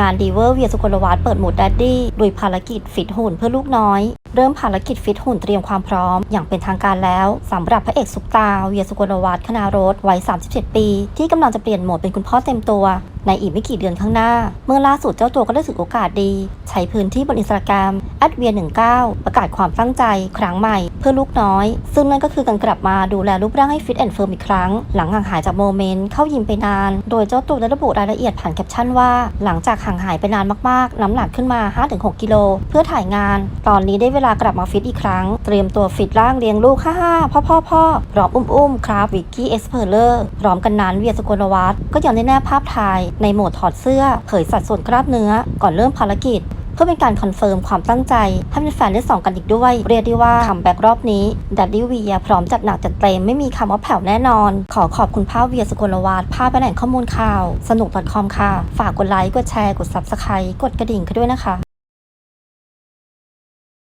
งานดีเวอร์เวียสุกลวัฒน์เปิดโหมดดัดดี้โดยภารกิจฟิตหุ่นเพื่อลูกน้อย เริ่มภารกิจฟิตหุ่นเตรียมความพร้อม อย่างเป็นทางการแล้วสำหรับพระเอกสุกตาเวียสุกลวัฒน์คณารถวัย 37 ปี ที่กำลังจะเปลี่ยนโหมดเป็นคุณพ่อเต็มตัว ในอีกไม่กี่เดือนข้างหน้า เมื่อล่าสุดเจ้าตัวก็ได้ถือโอกาสดี ใช้พื้นที่บนอินสตาแกรมแอดเวีย19ประกาศความตั้งใจครั้งใหม่ เพื่อลูกน้อย ซึ่งนั่นก็คือการกลับมาดูแลรูปร่างให้ฟิตแอนด์เฟิร์มอีกครั้ง หลังห่างหายจากโมเมนต์เข้ายิมไปนาน โดยเจ้าตัวได้ระบุรายละเอียดผ่านแคปชั่นว่าหลังจากห่างหายไปนานมากๆ น้ำหนักขึ้นมา 5-6 กิโลเพื่อถ่ายงาน ตอนนี้ได้เวลากลับมาฟิตอีกครั้ง เตรียมตัวฟิตร่างเลี้ยงลูกฮ่าฮ่าพ่อพ่อพ่อพร้อมอุ้มอุ้มครับวิกกี้เอ็กซ์เพอร์เลอร์พร้อมกันนั้นเวียสกลวัฒน์ก็ยังได้แนบภาพถ่ายในโหมดถอดเสื้อเผยสัดส่วนกล้ามเนื้อก่อนเริ่มภารกิจ เพื่อเป็นการคอนเฟิร์มความตั้งใจ ให้แฟนๆได้ส่องกันอีกด้วย เรียกได้ว่าคัมแบ็กรอบนี้ดัดดี้เวียพร้อมจัดหนักจัดเต็มไม่มีคำว่าแผ่วแน่นอน ขอขอบคุณภาพเวียสกลวัฒน์ภาพแหล่งข้อมูลข่าว สนุก .com ค่ะ ฝากกดไลค์กดแชร์กด s u b s c r i b ์กดกระดิ่งกันด้วยนะคะ